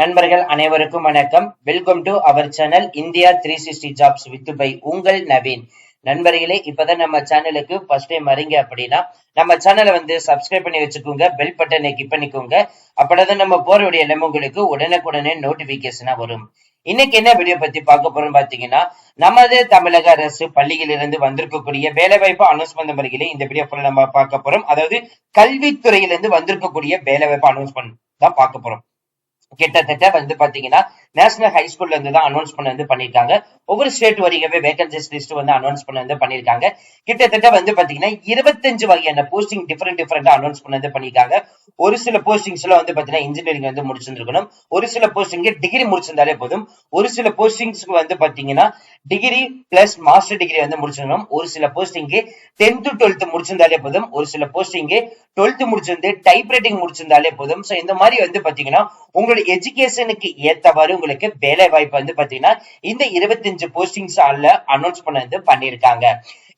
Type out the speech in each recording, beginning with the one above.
நண்பர்கள் அனைவருக்கும் வணக்கம். Welcome to our channel India three sixty jobs with by உங்கள் நவீன். நண்பர்களே இப்பதான் நம்ம சேனலுக்கு ஃபர்ஸ்ட் டைம் வரீங்க அப்படின்னா நம்ம சேனலை வந்து சப்ஸ்கிரைப் பண்ணி வச்சுக்கோங்க பெல் பட்டனை கிளிக் பண்ணிக்கோங்க. அப்பதான் நம்ம போற வீடியோ எல்லாமே உங்களுக்கு உடனுக்குடனே நோட்டிபிகேஷனா வரும். இன்னைக்கு என்ன வீடியோ பத்தி பார்க்க போறோம் பாத்தீங்கன்னா நமது தமிழக அரசு பள்ளியிலிருந்து வந்திருக்கக்கூடிய வேலைவாய்ப்பு அனௌன்ஸ்மெண்ட் முறைகளை இந்த வீடியோ நம்ம பார்க்க போறோம். அதாவது கல்வித்துறையிலிருந்து வந்திருக்கக்கூடிய வேலைவாய்ப்பு அனௌன்ஸ்மெண்ட் தான் பார்க்க போறோம். கிட்டத்தட்ட வந்து பாத்தீங்கன்னா நேஷனல் ஹை ஸ்கூல்ல இருந்து தான் அனௌன்ஸ் பண்ண வந்து பண்ணிருக்காங்க. ஒவ்வொரு ஸ்டேட் வரைக்குமே வேகன்சிஸ் லிஸ்ட் வந்து அனௌன்ஸ் பண்ண வந்து பண்ணிருக்காங்க. கிட்டத்தட்ட வந்து பாத்தீங்கன்னா இருபத்தஞ்சு வகையான போஸ்டிங் டிஃபரெண்ட் டிஃபரெண்டா அனௌன்ஸ் பண்ண வந்து பண்ணிருக்காங்க. ஒரு சில போஸ்டிங்ஸ்ல வந்து பாத்தீங்கன்னா இன்ஜினியரிங் வந்து முடிச்சிருக்கணும் ஒரு சில போஸ்டிங் டிகிரி முடிச்சிருந்தாலே போதும். ஒரு சில போஸ்டிங்ஸ்க்கு வந்து பாத்தீங்கன்னா டிகிரி பிளஸ் மாஸ்டர் டிகிரி வந்து முடிச்சிருக்கணும். ஒரு சில போஸ்டிங்கு டென்த் டுவெல்த் முடிச்சிருந்தாலே போதும். ஒரு சில போஸ்டிங்கு டுவெல்த் முடிச்சிருந்து டைப் ரைட்டிங் முடிச்சிருந்தாலே போதும். சோ இந்த மாதிரி வந்து பாத்தீங்கன்னா உங்களுடைய எஜுகேஷனுக்கு ஏத்தவாறு உங்களுக்கு வேலை வாய்ப்பு வந்து பாத்தீங்கன்னா இந்த இருபத்தஞ்சு போஸ்டிங்ஸ் ஆள்ல அனௌன்ஸ் பண்ண வந்து பண்ணிருக்காங்க.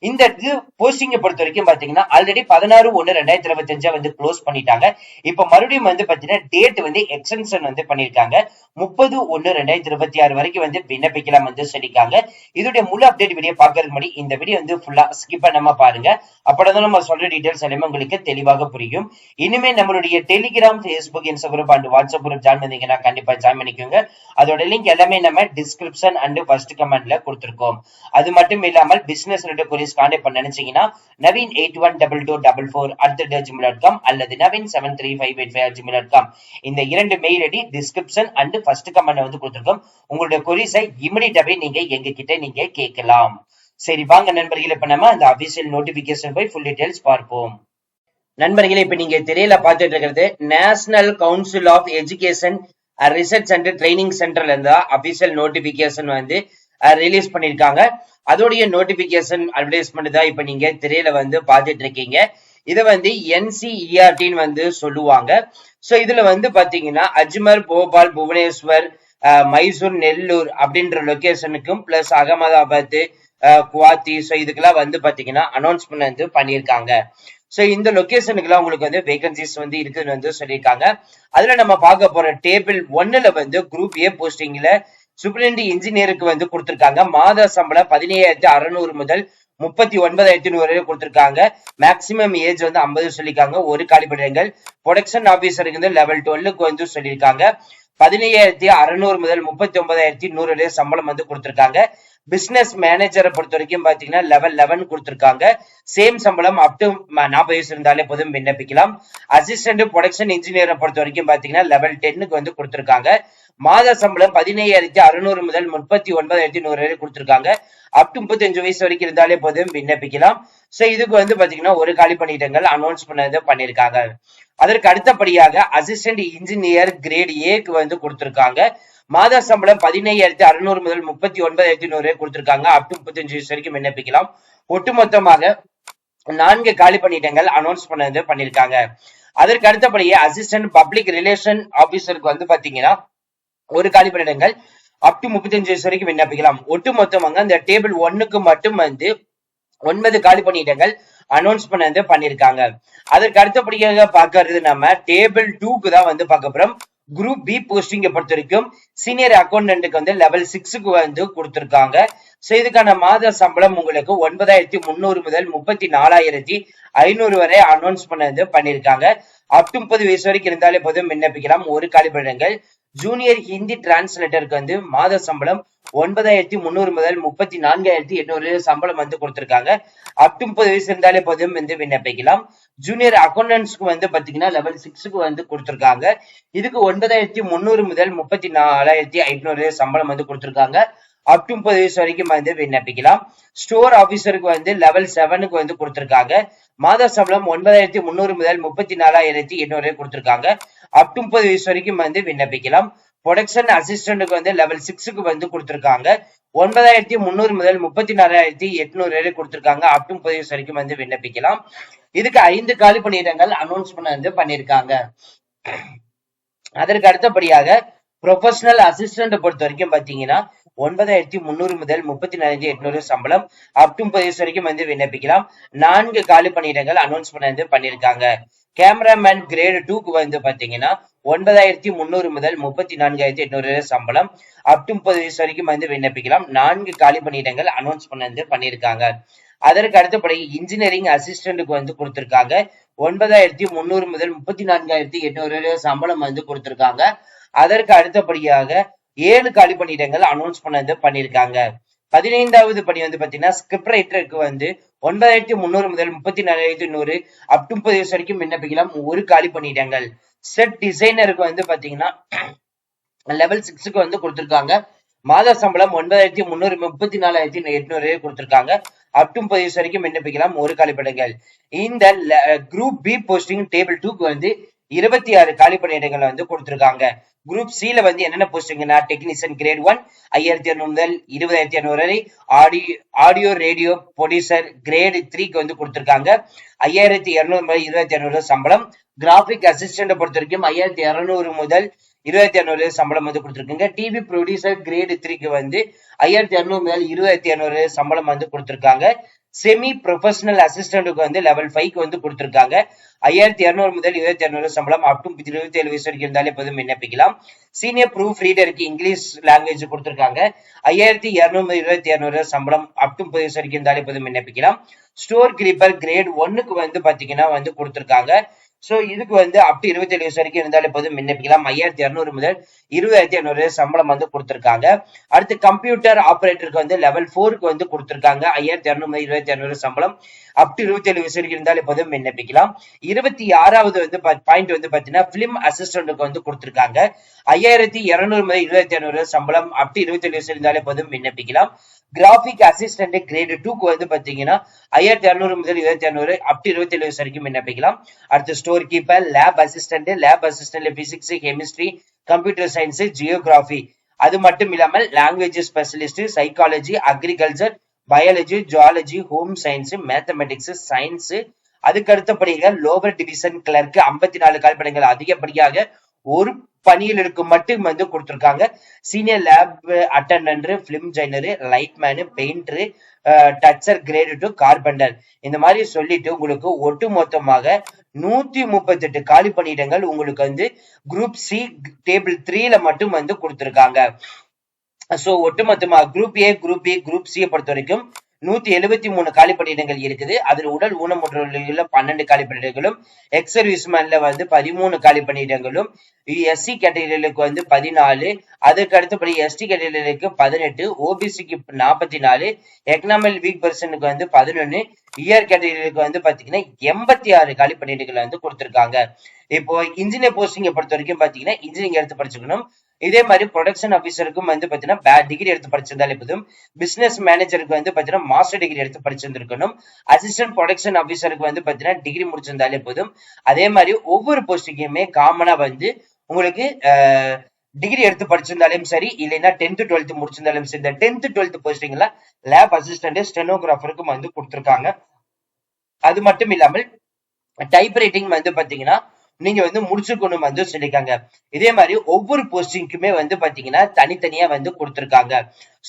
இந்த இது போஸ்டிங்கை பொறுத்த வரைக்கும் பாத்தீங்கன்னா ஆல்ரெடி பதினாறு ஒன்று ரெண்டாயிரத்தி இருபத்தி அஞ்சா வந்து க்ளோஸ் பண்ணிட்டாங்க. இப்ப மறுபடியும் வந்து பாத்தீங்கன்னா டேட் வந்து எக்ஸ்டென்ஷன் வந்து பண்ணிருக்காங்க முப்பது ஒண்ணு ரெண்டாயிரத்தி இருபத்தி ஆறு வரைக்கும் வந்து விண்ணப்பிக்கலாம் வந்து சொல்லியிருக்காங்க. இதோடைய முழு அப்டேட் வீடியோ பாக்குறதுக்கு முன்னாடி இந்த வீடியோ வந்து ஃபுல்லா ஸ்கிப் பண்ணாம பாருங்க. அப்பதான் நம்ம சொல்ற டீடைல்ஸ் எல்லாமே உங்களுக்கு தெளிவாக புரியும். இனிமே நம்மளுடைய Telegram Facebook Instagram and WhatsApp group join பண்ணீங்கன்னா கண்டிப்பா ஜாயின் பண்ணிக்கோங்க. அதோட லிங்க் எல்லாமே நம்ம டிஸ்கிரிப்ஷன் அண்ட் ஃபர்ஸ்ட் கமெண்ட்ல கொடுத்துருக்கோம். அது மட்டும் இல்லாமல் பிசினஸ் ரிலேட்டட் கொரிஸ் கான்டாக்ட் பண்ண நினைச்சீங்கன்னா Naveen eight one double two double four at the Gmail dot com அல்லது Naveen seven three five eight five Gmail dot com. இந்த இரண்டு mail ID description and first comment வந்து கொடுத்துருக்கோம். உங்களுடைய கொரிஸை இமிடியட்டாவே நீங்க எங்க கிட்ட நீங்க கேட்கலாம். சரி வாங்க நண்பர்களே இப்ப நம்ம அந்த அபிஷியல் நோட்டிபிகேஷன் போய் ஃபுல் டீடைல்ஸ் பார்ப்போம். நண்பர்களே இப்ப நீங்க திரையில பார்த்துட்டு இருக்கிறது National Council of Education Research and Training சென்டர்ல இருந்தா அபிஷியல் நோட்டிபிகேஷன் வந்து ரிலீஸ் பண்ணியிருக்காங்க அதோடைய நோட்டிபிகேஷன் அட்வர்டைஸ்மெண்ட் தான் இப்ப நீங்க திரையில வந்து பார்த்துட்டு இருக்கீங்க. இதை வந்து என்சிஇஆர்டின்னு வந்து சொல்லுவாங்க. ஸோ இதுல வந்து பாத்தீங்கன்னா அஜ்மர் போபால் புவனேஸ்வர் மைசூர் நெல்லூர் அப்படின்ற லொக்கேஷனுக்கும் பிளஸ் அகமதாபாத் குவாத்தி ஸோ இதுக்கெல்லாம் வந்து பாத்தீங்கன்னா அனௌன்ஸ்மெண்ட் வந்து பண்ணியிருக்காங்க. ஸோ இந்த லொக்கேஷனுக்குலாம் உங்களுக்கு வந்து வேகன்சிஸ் வந்து இருக்குதுன்னு வந்து சொல்லியிருக்காங்க. அதுல நம்ம பார்க்க போற டேபிள் ஒன்னுல வந்து குரூப் ஏ போஸ்டிங்ல சூப்பரிண்ட் இன்ஜினியருக்கு வந்து கொடுத்திருக்காங்க. மாத சம்பளம் பதினேழாயிரத்தி அறுநூறு முதல் முப்பத்தி ஒன்பதாயிரத்தி நூறு வரை கொடுத்திருக்காங்க. மேக்சிமம் ஏஜ் வந்து ஐம்பது சொல்லியிருக்காங்க. ஒரு காலிப்படைகள் ப்ரொடக்ஷன் ஆபீசருக்கு வந்து லெவல் டுவெல்லுக்கு வந்து சொல்லியிருக்காங்க. பதினையாயிரத்தி அறுநூறு முதல் முப்பத்தி ஒன்பதாயிரத்தி நூறு வரை சம்பளம் வந்து கொடுத்திருக்காங்க. பிசினஸ் மேனேஜரை பொறுத்த வரைக்கும் பாத்தீங்கன்னா லெவல் லெவன் கொடுத்துருக்காங்க. சேம் சம்பளம் அப் டு நாற்பது வயசு இருந்தாலே போதும் விண்ணப்பிக்கலாம். அசிஸ்டன்ட் ப்ரொடக்ஷன் இன்ஜினியரை பொறுத்த வரைக்கும் பாத்தீங்கன்னா லெவல் டென்னுக்கு வந்து கொடுத்துருக்காங்க. மாத சம்பளம் பதினையாயிரத்தி அறுநூறு முதல் முப்பத்தி ஒன்பதாயிரத்தி நூறு வரை கொடுத்துருக்காங்க. அப் டு முப்பத்தஞ்சு வயசு வரைக்கும் இருந்தாலே போதும் விண்ணப்பிக்கலாம். சோ இதுக்கு வந்து பாத்தீங்கன்னா ஒரு காலி பணியிடங்கள் அனௌன்ஸ் பண்ணது பண்ணிருக்காங்க அதற்கு அடுத்தபடியாக அசிஸ்டன்ட் இன்ஜினியர் கிரேட் ஏக்கு வந்து கொடுத்துருக்காங்க. மாத சம்பளம் பதினையாயிரத்தி அறுநூறு முதல் முப்பத்தி ஒன்பதாயிரத்தி நூறு கொடுத்திருக்காங்க. அப் டு முப்பத்தஞ்சு வயசு வரைக்கும் விண்ணப்பிக்கலாம். ஒட்டுமொத்தமாக நான்கு காலி பணியிடங்கள் அனௌன்ஸ் பண்ணது பண்ணிருக்காங்க அதற்கு அடுத்தபடியே அசிஸ்டன்ட் பப்ளிக் ரிலேஷன் ஆபீசருக்கு வந்து பாத்தீங்கன்னா ஒரு காலி பணியிடங்கள் அப் டு முப்பத்தஞ்சு வயசு வரைக்கும் விண்ணப்பிக்கலாம். ஒட்டுமொத்தமாக அந்த டேபிள் ஒன்னுக்கு மட்டும் வந்து ஒன்பது காலி பணியிடங்கள் அனௌன்ஸ் பண்ணது பண்ணிருக்காங்க அதற்கு அடுத்தபடியாக பாக்குறது நம்ம டேபிள் டூக்கு தான் வந்து பார்க்க போறோம். குரூப் பி போஸ்டிங்கை பொறுத்த வரைக்கும் சீனியர் அக்கௌண்டன்ட்டுக்கு வந்து லெவல் சிக்ஸுக்கு வந்து கொடுத்துருக்காங்க. ஸோ இதுக்கான மாத சம்பளம் உங்களுக்கு ஒன்பதாயிரத்தி முந்நூறு முதல் முப்பத்தி நாலாயிரத்தி ஐநூறு வரை அனௌன்ஸ் பண்ணது பண்ணிருக்காங்க. அப் முப்பது வயசு வரைக்கும் இருந்தாலே போதும் விண்ணப்பிக்கலாம். ஒரு காலிபடங்கள் ஜூனியர் ஹிந்தி டிரான்ஸ்லேட்டருக்கு வந்து மாத சம்பளம் ஒன்பதாயிரத்தி முந்நூறு முதல் முப்பத்தி நான்காயிரத்தி எண்ணூறு சம்பளம் வந்து கொடுத்துருக்காங்க. அப் டு முப்பது வயசு இருந்தாலே போதும் வந்து விண்ணப்பிக்கலாம். ஜூனியர் அக்கௌண்டன்ஸ்க்கு வந்து பாத்தீங்கன்னா லெவல் சிக்ஸுக்கு வந்து கொடுத்துருக்காங்க. இதுக்கு ஒன்பதாயிரத்தி முந்நூறு முதல் முப்பத்தி நாலாயிரத்தி ஐநூறு சம்பளம் வந்து கொடுத்துருக்காங்க. அப் டு முப்பது வயசு வரைக்கும் வந்து விண்ணப்பிக்கலாம். ஸ்டோர் ஆபீசருக்கு வந்து லெவல் செவனுக்கு வந்து கொடுத்திருக்காங்க. மாத சம்பளம் ஒன்பதாயிரத்தி முந்நூறு முதல் முப்பத்தி நாலாயிரத்தி எண்ணூறு கொடுத்திருக்காங்க. அப் டு முப்பது வயசு வரைக்கும் வந்து விண்ணப்பிக்கலாம். ப்ரொடக்ஷன் அசிஸ்டன்ட்டுக்கு வந்து லெவல் சிக்ஸுக்கு வந்து கொடுத்திருக்காங்க. ஒன்பதாயிரத்தி முந்நூறு முதல் முப்பத்தி நாலாயிரத்தி எட்நூறு வரை கொடுத்துருக்காங்க. அப் டு முப்பது வயசு வரைக்கும் வந்து விண்ணப்பிக்கலாம். இதுக்கு ஐந்து காலி பணியிடங்கள் அனௌன்ஸ் வந்து பண்ணியிருக்காங்க. அதற்கு அடுத்தபடியாக ப்ரொஃபஷனல் அசிஸ்டன்ட் பொறுத்த வரைக்கும் பாத்தீங்கன்னா ஒன்பதாயிரத்தி முந்நூறு முதல் முப்பத்தி நாலாயிரத்தி எட்நூறு சம்பளம் அப் டு முப்பது வரைக்கும் வந்து விண்ணப்பிக்கலாம். நான்கு காலி பணியிடங்கள் அனௌன்ஸ் பண்ணி வந்து பண்ணிருக்காங்க. கேமராமேன் கிரேடு டூக்கு வந்து பாத்தீங்கன்னா ஒன்பதாயிரத்தி முந்நூறு முதல் முப்பத்தி நான்காயிரத்தி எட்நூறு சம்பளம் அப் டு முப்பது வயசு வரைக்கும் வந்து விண்ணப்பிக்கலாம். நான்கு காலி பணியிடங்கள் அனௌன்ஸ் பண்ணி பண்ணியிருக்காங்க அதற்கு அடுத்தபடி இன்ஜினியரிங் அசிஸ்டண்ட்டுக்கு வந்து கொடுத்திருக்காங்க. ஒன்பதாயிரத்தி முந்நூறு முதல் முப்பத்தி நான்காயிரத்தி எட்நூறு சம்பளம் வந்து கொடுத்திருக்காங்க. அதற்கு அடுத்தபடியாக ஏழு காலி பணியிடங்கள் அனௌன்ஸ் பண்ணது பண்ணியிருக்காங்க பதினைந்தாவது பணி வந்து பாத்தீங்கன்னா ஸ்கிரிப்ட் ரைட்டருக்கு வந்து ஒன்பதாயிரத்தி முந்நூறு முதல் முப்பத்தி நாலாயிரத்தி நூறு அப் டு முப்பது வயசு வரைக்கும் விண்ணப்பிக்கலாம். ஒரு காலி பணியிடங்கள் செட் டிசைனருக்கு வந்து பாத்தீங்கன்னா லெவல் சிக்ஸுக்கு வந்து கொடுத்திருக்காங்க. மாத சம்பளம் ஒன்பதாயிரத்தி முந்நூறு முப்பத்தி நாலாயிரத்தி எட்நூறு கொடுத்திருக்காங்க. அப் டு முப்பது வயசு வரைக்கும் விண்ணப்பிக்கலாம். ஒரு காலிப்படங்கள் இந்த குரூப் பி போஸ்டிங் டேபிள் டூக்கு வந்து இருபத்தி ஆறு காலி பணியிடங்களை வந்து கொடுத்திருக்காங்க. குரூப் சில வந்து என்னென்ன போஸ்டிங்னா டெக்னீஷியன் கிரேட் ஒன் ஐயாயிரத்தி இரநூறு முதல் இருபதாயிரத்தி இரநூறு வரை audio audio radio producer grade த்ரீக்கு வந்து கொடுத்துருக்காங்க. ஐயாயிரத்தி இருநூறு முதல் இருபத்தி இரநூறு சம்பளம். கிராஃபிக் அசிஸ்டன்ட் பொறுத்த வரைக்கும் ஐயாயிரத்தி இரநூறு முதல் இருபத்தி இரநூறு சம்பளம் வந்து கொடுத்துருக்குங்க. டிவி ப்ரொடியூசர் கிரேடு த்ரீக்கு வந்து ஐயாயிரத்தி இரநூறு முதல் இருபத்தி இரநூறு சம்பளம் வந்து கொடுத்துருக்காங்க. செமி ப்ரொஃபஷனல் அசிஸ்டண்ட்டுக்கு வந்து லெவல் ஃபைவ்க்கு வந்து கொடுத்துருக்காங்க. ஐயாயிரத்தி இரநூறு முதல் இருபத்தி இரநூறு சம்பளம் அப் டு இருபத்தி ஏழு வயசு வரைக்கும் இருந்தாலே போதும் விண்ணப்பிக்கலாம். சீனியர் ப்ரூஃப் ரீடருக்கு இங்கிலீஷ் லாங்குவேஜ் கொடுத்துருக்காங்க. ஐயாயிரத்தி இரநூறு முதல் இருபத்தி இரநூறு சம்பளம் அப் டு முப்பது வயசு வரைக்கும் இருந்தாலே போதும் விண்ணப்பிக்கலாம். ஸ்டோர் கிரீப்பர் கிரேட் ஒன்னுக்கு வந்து பாத்தீங்கன்னா வந்து கொடுத்துருக்காங்க. சோ இதுக்கு வந்து அப் இருபத்தி ஏழு வயசு வரைக்கும் இருந்தாலே போதும். விண்ணப்பிக்கலாம் ஐயாயிரத்தி இரநூறு முதல் இருபதாயிரத்தி இரநூறு சம்பளம் வந்து கொடுத்துருக்காங்க. அடுத்து கம்ப்யூட்டர் ஆபரேட்டருக்கு வந்து லெவல் ஃபோருக்கு வந்து கொடுத்துருக்காங்க. ஐயாயிரத்தி இரநூறு முதல் இருபத்தி இரநூறு சம்பளம் அப் டு இருபத்தி ஏழு வயசு வரைக்கும் இருந்தாலும் போதும். விண்ணப்பிக்கலாம் இருபத்தி ஆறாவது வந்து பாயிண்ட் வந்து பாத்தீங்கன்னா பிலிம் அசிஸ்டன்ட்டுக்கு வந்து கொடுத்துருக்காங்க. ஐயாயிரத்தி இருநூறு முதல் இருபத்தி இரநூறு சம்பளம் அப் டு இருபத்தி ஏழு வயசு இருந்தாலே போதும். விண்ணப்பிக்கலாம் கிராஃபிக் அசிஸ்டன்ட் கிரேடு டூக்கு வந்து பாத்தீங்கன்னா ஐயாயிரத்தி இரநூறு முதல் இருபத்தி இரநூறு அப் டு இருபத்தி ஏழு வயசு வரைக்கும் விண்ணப்பிக்கலாம் அடுத்து store keeper lab assistant lab அசிஸ்டன்ட்ல physics chemistry computer science geography அது மட்டும் இல்லாமல் language specialist psychology agriculture biology zoology home science mathematics science அதுக்கு அடுத்தபடியாக லோவர் டிவிஷன் கிளர்க்கு ஐம்பத்தி நாலு கால்படங்கள் அதிகப்படியாக ஒரு பணியில் இருக்கும் மட்டும் வந்து கொடுத்துருக்காங்க. Senior lab attendant film joiner lightman painter toucher grade two carpenter இந்த மாதிரி சொல்லிட்டு உங்களுக்கு ஒட்டு மொத்தமாக நூத்தி முப்பத்தி எட்டு காலி பணியிடங்கள் உங்களுக்கு வந்து குரூப் சி டேபிள் த்ரீல மட்டும் வந்து கொடுத்திருக்காங்க. சோ ஒட்டுமொத்தமா group A group B group சியை பொறுத்த வரைக்கும் நூத்தி எழுபத்தி மூணு காலி பணியிடங்கள் இருக்குது. அதில் உடல் ஊனமுற்றவர்கள பன்னெண்டு காலி பணியிடங்களும் எக்ஸ் சர்வீஸ்மேன்ல வந்து பதிமூணு காலி பணியிடங்களும் எஸ்சி கேட்டகரிகளுக்கு வந்து பதினாலு அதுக்கு அடுத்தபடி எஸ்டி கேட்டகரிகளுக்கு பதினெட்டு ஓபிசிக்கு நாற்பத்தி நாலு எக்கனாமிக் வீக் பர்சனுக்கு வந்து பதினொன்னு இயர் கேட்டகரிகளுக்கு வந்து பாத்தீங்கன்னா எண்பத்தி ஆறு காலி பணியிடங்கள் வந்து கொடுத்திருக்காங்க. இப்போ இன்ஜினியர் போஸ்டிங்கை பொறுத்த வரைக்கும் பாத்தீங்கன்னா இன்ஜினியரிங் எடுத்து படிச்சுக்கணும். இதே மாதிரி ப்ரொடக்ஷன் ஆஃபீஸருக்கும் வந்து பாத்தீங்கன்னா டிகிரி எடுத்து படிச்சிருந்தாலே போதும் பிசினஸ் மேனேஜருக்கு வந்து பார்த்தீங்கன்னா மாஸ்டர் டிகிரி எடுத்து படிச்சிருந்திருக்கணும். அசிஸ்டன்ட் ப்ரொடக்ஷன் ஆஃபீஸருக்கு வந்து பார்த்தீங்கன்னா டிகிரி முடிச்சிருந்தாலே போதும் அதே மாதிரி ஒவ்வொரு போஸ்டிங்குமே காமனாக வந்து உங்களுக்கு டிகிரி எடுத்து படிச்சிருந்தாலும் சரி இல்லைன்னா டென்த்து டுவெல்த்து முடிச்சிருந்தாலும் சரி இந்த டென்த்து டுவெல்த்து போஸ்டிங்ல லேப் அசிஸ்டன்ட் ஸ்டெனோகிராஃபருக்கும் வந்து கொடுத்துருக்காங்க. அது மட்டும் இல்லாமல் டைப் ரைட்டிங் வந்து பாத்தீங்கன்னா நீங்க வந்து முடிச்சுக்கணும் வந்து சொல்லியிருக்காங்க. இதே மாதிரி ஒவ்வொரு போஸ்டிங்க்குமே வந்து பாத்தீங்கன்னா தனித்தனியா வந்து கொடுத்துருக்காங்க.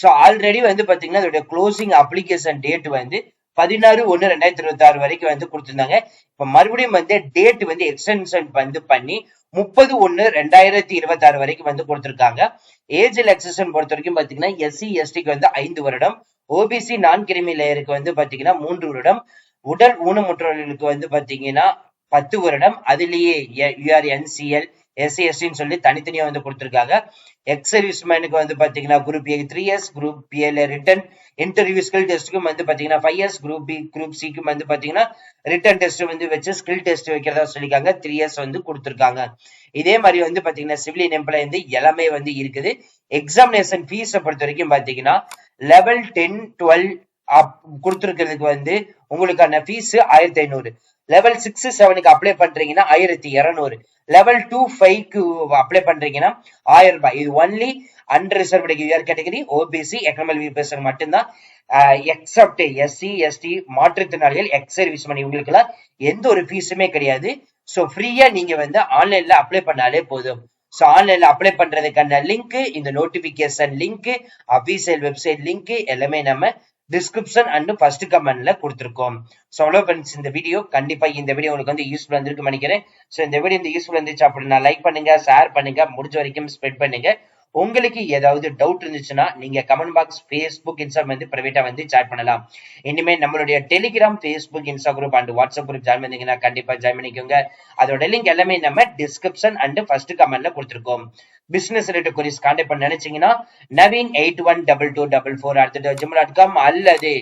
சோ ஆல்ரெடி வந்து பாத்தீங்கன்னா அதோட க்ளோசிங் அப்ளிகேஷன் டேட் வந்து பதினாறு ஒன்னு ரெண்டாயிரத்தி இருபத்தி ஆறு வரைக்கும் வந்து கொடுத்துருந்தாங்க. இப்போ மறுபடியும் வந்து டேட் வந்து எக்ஸ்டென்ஷன் வந்து பண்ணி முப்பது ஒன்னு ரெண்டாயிரத்தி இருபத்தி ஆறு வரைக்கும் வந்து கொடுத்துருக்காங்க. ஏஜ் ரிலாக்சேஷன் பொறுத்த வரைக்கும் பாத்தீங்கன்னா எஸ்சி எஸ்டிக்கு வந்து ஐந்து வருடம். ஓபிசி நான் கிரிமி லேயருக்கு வந்து பாத்தீங்கன்னா மூன்று வருடம். உடல் ஊனமுற்றவர்களுக்கு வந்து பாத்தீங்கன்னா பத்து வருடம் அதுலயே யூஆர் என்சிஎல் எஸ்சி எஸ்டின்னு சொல்லி தனித்தனியா வந்து கொடுத்துருக்காங்க. எக்ஸ் சர்வீஸ்மேனுக்கு வந்து பாத்தீங்கன்னா group A three years group பிஏல written interview skill டெஸ்ட்டுக்கும் வந்து பாத்தீங்கன்னா five years group B group சிக்கும் வந்து பாத்தீங்கன்னா ரிட்டன் டெஸ்ட் வந்து வச்சு ஸ்கில் டெஸ்ட் வைக்கிறதா சொல்லியிருக்காங்க. த்ரீ இயர்ஸ் வந்து கொடுத்துருக்காங்க. இதே மாதிரி வந்து பாத்தீங்கன்னா சிவிலியன் எம்ப்ளாய் வந்து எல்லாமே வந்து இருக்குது. எக்ஸாமினேஷன் ஃபீஸை பொறுத்த வரைக்கும் பாத்தீங்கன்னா லெவல் டென் டுவெல் அப் கொடுத்துருக்கிறதுக்கு வந்து உங்களுக்கான ஃபீஸ் ஆயிரத்தி ஐநூறு. லெவல் சிக்ஸ் செவனுக்கு அப்ளை பண்றீங்கன்னா ஆயிரத்தி இருநூறு. லெவல் டூ ஃபைவ்க்கு அப்ளை பண்றீங்கன்னா ஆயிரம் ரூபாய். இது only unreserved year category OBC economical விபிஎஸ்என் மட்டும்தான். எக்ஸப்ட் எஸ்சி எஸ்டி மாற்றுத்திறனாளிகள் எக்ஸ் சர்வீஸ் மணி இவங்களுக்குலாம் எந்த ஒரு ஃபீஸுமே கிடையாது. ஸோ ஃப்ரீயா நீங்க வந்து ஆன்லைன்ல அப்ளை பண்ணாலே போதும். ஸோ ஆன்லைன்ல அப்ளை பண்றதுக்கான லிங்க் இந்த notification link official website link எல்லாமே நம்ம டிஸ்கிரிப்ஷன் அண்ட் ஃபர்ஸ்ட் கமெண்ட்ல கொடுத்துருக்கோம். ஸோ அவ்வளோ ஃப்ரெண்ட்ஸ் இந்த வீடியோ கண்டிப்பா இந்த வீடியோ உங்களுக்கு வந்து யூஸ்ஃபுல் இருந்திருக்கு நினைக்கிறேன். ஸோ இந்த வீடியோ இந்த யூஸ்ஃபுல் இருந்துச்சு அப்படின்னா லைக் பண்ணுங்க ஷேர் பண்ணுங்க முடிஞ்ச வரைக்கும் ஸ்ப்ரெட் பண்ணுங்க. உங்களுக்கு ஏதாவது டவுட் இருந்துச்சுன்னா நீங்க கமெண்ட் பாக்ஸ் ஃபேஸ்புக் இன்ஸ்டாகிராம் வந்து பிரைவேட்டா வந்து சேட் பண்ணலாம். இனிமே நம்மளுடைய Telegram Facebook Insta group and WhatsApp group join பண்ணீங்கன்னா கண்டிப்பா ஜாயின் பண்ணிக்கோங்க. அதோட லிங்க் எல்லாமே நம்ம டிஸ்கிரிப்ஷன் அண்ட் ஃபர்ஸ்ட் கமெண்ட்ல கொடுத்துருக்கோம். பிசினஸ் ரிலேட்டட் கொரிஸ் கான்டாக்ட் பண்ண நினைச்சீங்கன்னா Naveen eight one double two double four அடுத்த ஜிமெயில் டாட் காம் அல்லது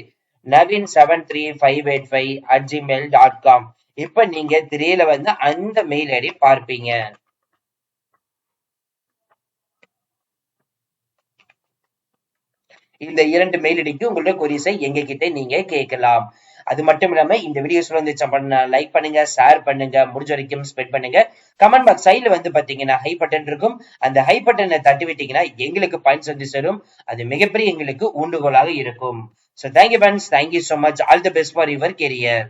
Naveen seven three five eight five at Gmail dot com இப்ப நீங்க திரையில வந்து அந்த மெயில் ஐடி பார்ப்பீங்க. இந்த இரண்டு மெயில் ஐடிக்கு உங்களோட கொரிஸை எங்க கிட்ட நீங்க கேட்கலாம். அது மட்டும் இல்லாம இந்த வீடியோஸ் வந்து லைக் பண்ணுங்க ஷேர் பண்ணுங்க முடிஞ்ச வரைக்கும் ஸ்பெட் பண்ணுங்க. கமெண்ட் பாக்ஸ் சைடுல வந்து பாத்தீங்கன்னா ஹை பட்டன் இருக்கும். அந்த ஹை பட்டனை தட்டி விட்டீங்கன்னா எங்களுக்கு பாயிண்ட்ஸ் வந்து சேரும். அது மிகப்பெரிய எங்களுக்கு ஊண்டுகோலாக இருக்கும். So thank you friends thank you so much all the best for your career